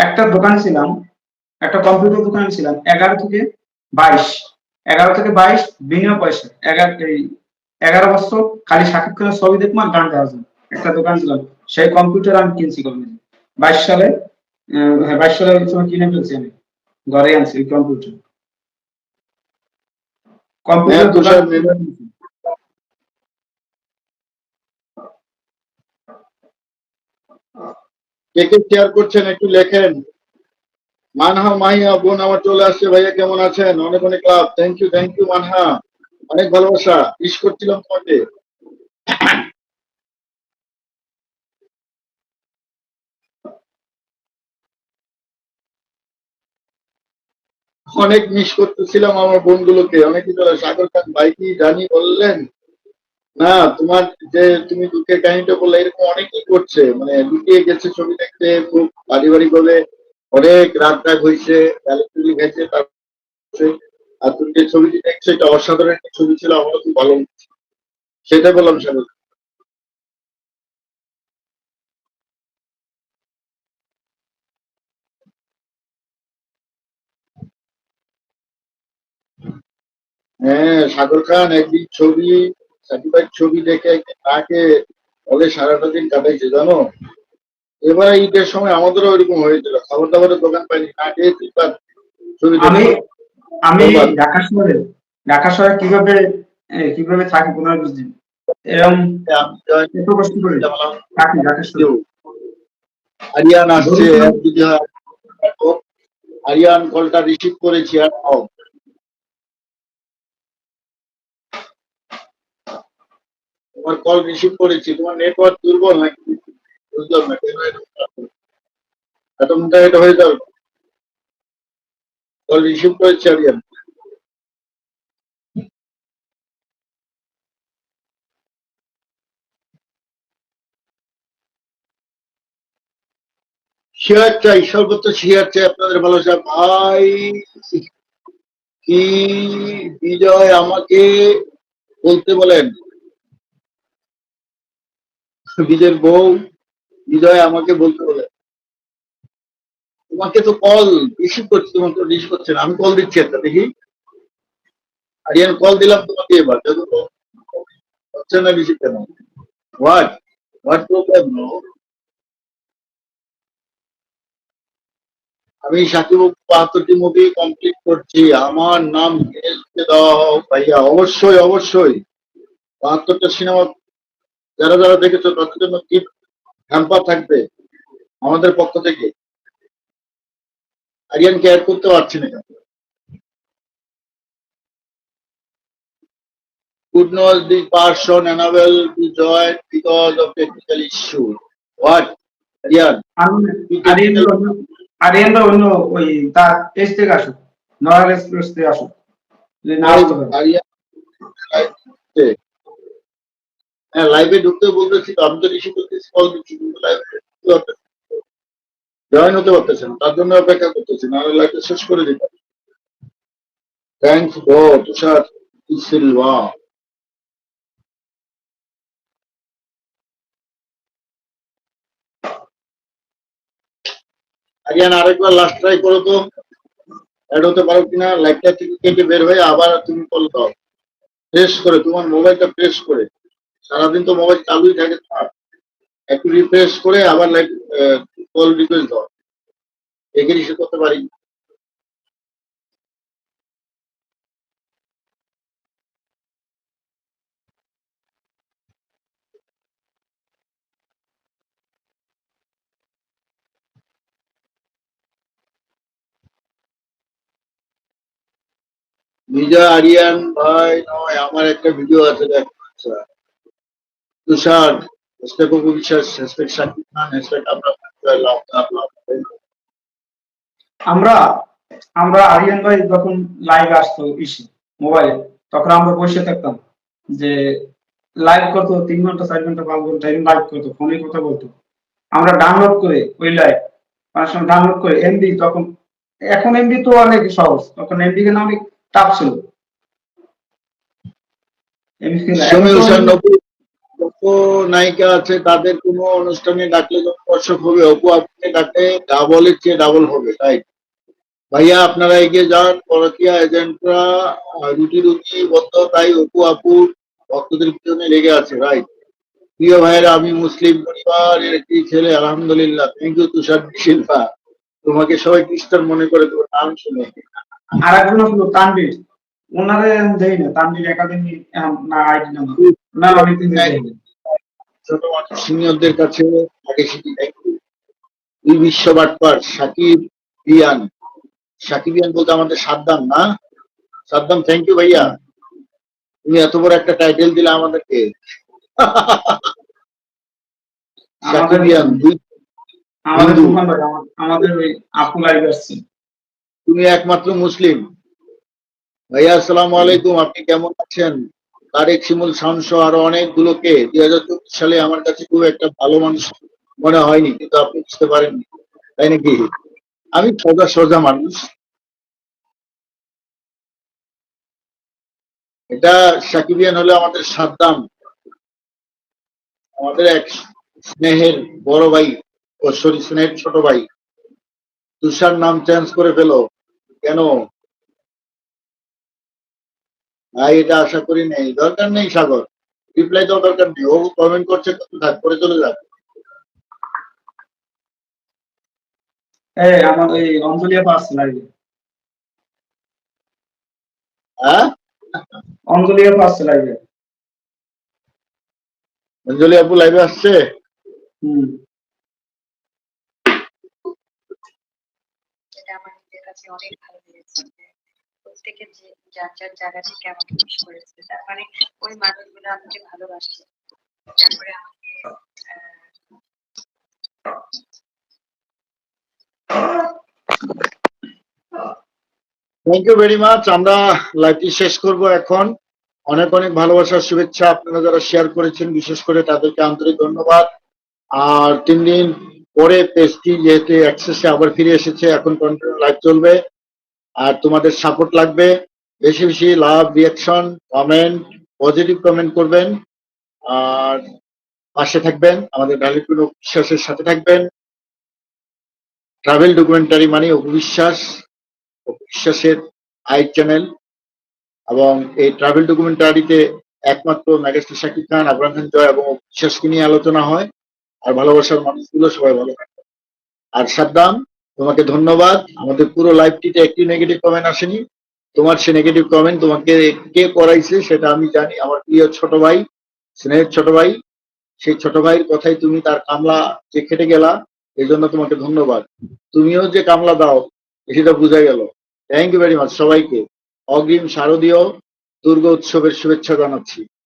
একটা দোকান ছিলাম একটা কম্পিউটার দোকান ছিলাম এগারো থেকে বাইশ। এগারো থেকে বাইশ বিনিয়োগ পয়সা। এগারো এই এগারো বছর খালি সাকিব খানের ছবি দেখব আর গান জন্য। একটা দোকান ছিলাম সেই কম্পিউটার আমি কিনছি কবে বাইশ সালে হ্যাঁ বাইশ সালে ওই সময় কিনে ফেলছি আমি। ঘরে আনছি ওই কম্পিউটার কম্পিউটার হ্যাঁ, তুষার দোকান মেনন। কে কে শেয়ার করছেন একটু লেখেন। মানহা, মাহিয়া, বোন আমার চলে আসছে। ভাইয়া, কেমন আছেন? অনেক অনেক love thank you thank you Manha. অনেক ভালোবাসা। ইস করছিলাম তোমাকে। অনেক মিস করতেছিলাম আমার বোনগুলোকে। অনেকে চলে সাগর খান, ভাই কি জানি বললেন? না, তোমার যে তুমি দুঃখের কাহিনীটা বললে, এরকম অনেকেই করছে। মানে লুকিয়ে গেছে ছবি দেখতে, খুব পারিবারিক ভাবে অনেক রাগ হয়েছে, গালি গেছে আর তুমি যে ছবিটি দেখছ, এটা অসাধারণ একটা ছবি ছিল আমারও খুব ভালো সেটা বললাম সাগর হ্যাঁ সাগর খান, একদিন ছবি সাকিবের ছবি দেখে তাকে বলে সারাটা দিন কাটাইছে জানো? এবার ঈদের সময় আমাদেরও ওইরকম হয়েছিল। খাবার দাবারের দোকান পাইনি না খেয়ে তুই তার ছবি আমি আমি ঢাকা শহরে ঢাকা শহরে কীভাবে কীভাবে থাকি বিশ এরকম এত কষ্ট করে থাকি ঢাকা শহরে। আরিয়ান আসছে আরিয়ান কলটা রিসিভ করেছি আর নাও। তোমার কল রিসিভ করেছি তোমার নেটওয়ার্ক দুর্বল নাকি বুঝলাম না কেন এরকম এত মোটা এটা হয়ে যাবে। কল রিসিভ করেছি আরিয়ান শেয়ার চাই সর্বোচ্চ শেয়ার চাই আপনাদের ভালো ভালোবাসা। ভাই, কি বিজয় আমাকে বলতে বলেন? বিজয়ের বউ, বিজয় আমাকে বলতে বলে, তোমাকে তো কল রিসিভ করছি, তোমাকে তো রিসিভ করছে না, আমি কল দিচ্ছি একটা, দেখি। আরিয়ান কল দিলাম তোমাকে এবার দেখো হচ্ছে না রিসিভ কেন? হোয়াট হোয়াট প্রবলেম নো আমি সাকিব বাহাত্তরটি মুভি কমপ্লিট করছি, আমার নাম দেওয়া হোক ভাইয়া, অবশ্যই অবশ্যই। বাহাত্তরটা সিনেমা যারা যারা দেখেছ তাদের জন্য কি হ্যাম্পার থাকবে আমাদের পক্ষ থেকে আরিয়ান কেয়ার করতে পারছি না কেন could not the person unable to join because of technical issue. What? Aryan, আমি আরিয়ানরা অন্য আরিয়ানরা অন্য ওই থেকে আসুক নয়াল থেকে আসুক যদি না আসতে পারে আরিয়ান হ্যাঁ লাইভে ঢুকতে বলতেছি তো আমি তো রিসিভ করতেছি কল দিচ্ছি কিন্তু লাইভে জয়েন হতে পারতেছে না, তার জন্য অপেক্ষা করতেছি, নাহলে লাইভটা শেষ করে দিতে thanks go Tushar Silva Aryan আরেকবার লাস্ট ট্রাই করো তো। অ্যাড হতে পারো কিনা লাইভটা থেকে কেটে বের হয়ে আবার তুমি কল দাও। প্রেস করে, তোমার মোবাইলটা প্রেস করে। সারাদিন তো মোবাইল চালুই থাকে একটু রিফ্রেশ করে আবার লাইভ কল রিকোয়েস্ট দাও। একে রিসিভ করতে পারি। নিজা, আরিয়ান ভাই, নয়, আমার একটা ভিডিও আছে, দেখো। আচ্ছা তুষার hashtag Apu Biswas hashtag Shakib Khan hashtag আমরা আমরা আমরা আরিয়ান ভাই যখন লাইভ আসতো ইসে মোবাইলে তখন আমরা বসে থাকতাম যে লাইভ করতো তিন ঘণ্টা চার ঘণ্টা পাঁচ ঘণ্টা এরকম লাইভ করতো ফোনে কথা বলতো আমরা ডাউনলোড করে ওই লাইভ অনেক সময় ডাউনলোড করে এমবি তখন এখন এমবি তো অনেক সহজ তখন এমবি কেনা অনেক টাফ ছিল এমবি যত নায়িকা আছে, তাদের কোনো অনুষ্ঠানে ডাকলে যত দর্শক হবে, অপু আপনি ডাকলে ডাবলের চেয়ে ডাবল হবে, তাই? ভাইয়া, আপনারা এগিয়ে যান পরকিয়া এজেন্টরা রুটি রুটি বদ্ধ তাই অপু আপুর ভক্তদের পিছনে লেগে আছে রাইট প্রিয় ভাইয়েরা, আমি মুসলিম পরিবারের একটি ছেলে, আলহামদুলিল্লাহ। Thank you Tushar Shilpa. তোমাকে সবাই খ্রিস্টান মনে করে তোমার নাম শুনে। আর একজন হলো তানভীর। ওনারে দেই না, তানভীর একাডেমি না, আইডি নাম্বার। না। মানুষ সিনিয়রদের কাছে আগে শিখি। ইউ বিশ্ব বাটপার সাকিব বিয়ান সাকিব বিয়ান বলতে আমাদের সাদ্দাম না? সাদ্দাম থ্যাংক ইউ ভাইয়া। তুমি এত বড় একটা টাইটেল দিলে আমাদেরকে। সাকিব আমাদের আমাদের আমা- আপু লাইভ আসছে। তুমি একমাত্র মুসলিম। ভাইয়া আসসালামু আলাইকুম। আপনি কেমন আছেন? তারেক শিমুল, শামস, আরও অনেকগুলোকে দুই হাজার চব্বিশ সালে আমার কাছে খুব একটা ভালো মানুষ মনে হয়নি, কিন্তু আপনি বুঝতে পারেননি, তাই নাকি? আমি সোজা সোজা মানুষ। এটা সাকিবিয়ান হলো আমাদের সাদ্দাম, আমাদের এক স্নেহের বড় ভাই ও সরি, স্নেহের ছোট ভাই। তুষার নাম চেঞ্জ করে ফেলো, কেন ভাই এটা আশা করি নেই। দরকার নেই সাগর। রিপ্লাই দেওয়ার দরকার নেই। ও কমেন্ট করছে তো থাক করে চলে যাক আমার এই অঞ্জলি আপা আসছে লাইভে হ্যাঁ? অঞ্জলি আপা আসছে লাইভে অঞ্জলি আপু লাইভে আসছে? হুম। যেটা আমার নিজের কাছে অনেক ভালো লেগেছে। যে প্রত্যেকে যার যার জায়গা থেকে আমাকে উইশ করেছে, তার মানে ওই মানুষগুলো আমাকে ভালোবাসছে তারপরে থ্যাংক ইউ ভেরি মাচ আমরা লাইভটি শেষ করব এখন। অনেক অনেক ভালোবাসার শুভেচ্ছা আপনারা যারা শেয়ার করেছেন, বিশেষ করে তাদেরকে আন্তরিক ধন্যবাদ। আর তিন দিন পরে পেজটি যেহেতু অ্যাক্সেসে আবার ফিরে এসেছে, এখন লাইভ চলবে। আর তোমাদের সাপোর্ট লাগবে, বেশি বেশি love reaction comment positive comment করবেন। আর পাশে থাকবেন, আমাদের ভ্যালিডপূর্ণ বিশ্বাসের সাথে থাকবেন। ট্রাভেল ডকুমেন্টারি মানে অপবিশ্বাস বিশ্বাসের আই চ্যানেল এবং এই ট্রাভেল ডকুমেন্টারিতে একমাত্র ম্যাগাস্টার শাকিব খান, আবরাম খান জয় এবং বিশ্বাসকে নিয়ে আলোচনা হয়। আর ভালোবাসার মানুষগুলো সবাই ভালো থাকবে আর সাদ্দাম তোমাকে ধন্যবাদ। আমাদের পুরো লাইভটিতে একটি নেগেটিভ কমেন্ট আসেনি। তোমার সে নেগেটিভ কমেন্ট তোমাকে কে করাইছে সেটা আমি জানি। আমার প্রিয় ছোট ভাই, স্নেহের ছোট ভাই, সেই ছোট ভাইয়ের কথাই তুমি তার কামলা যে খেটে গেলা এই জন্য তোমাকে ধন্যবাদ। তুমিও যে কামলা দাও, সেটা বোঝা গেল। থ্যাংক ইউ ভেরি মাচ সবাইকে। অগ্রিম শারদীয় দুর্গা উৎসবের শুভেচ্ছা জানাচ্ছি।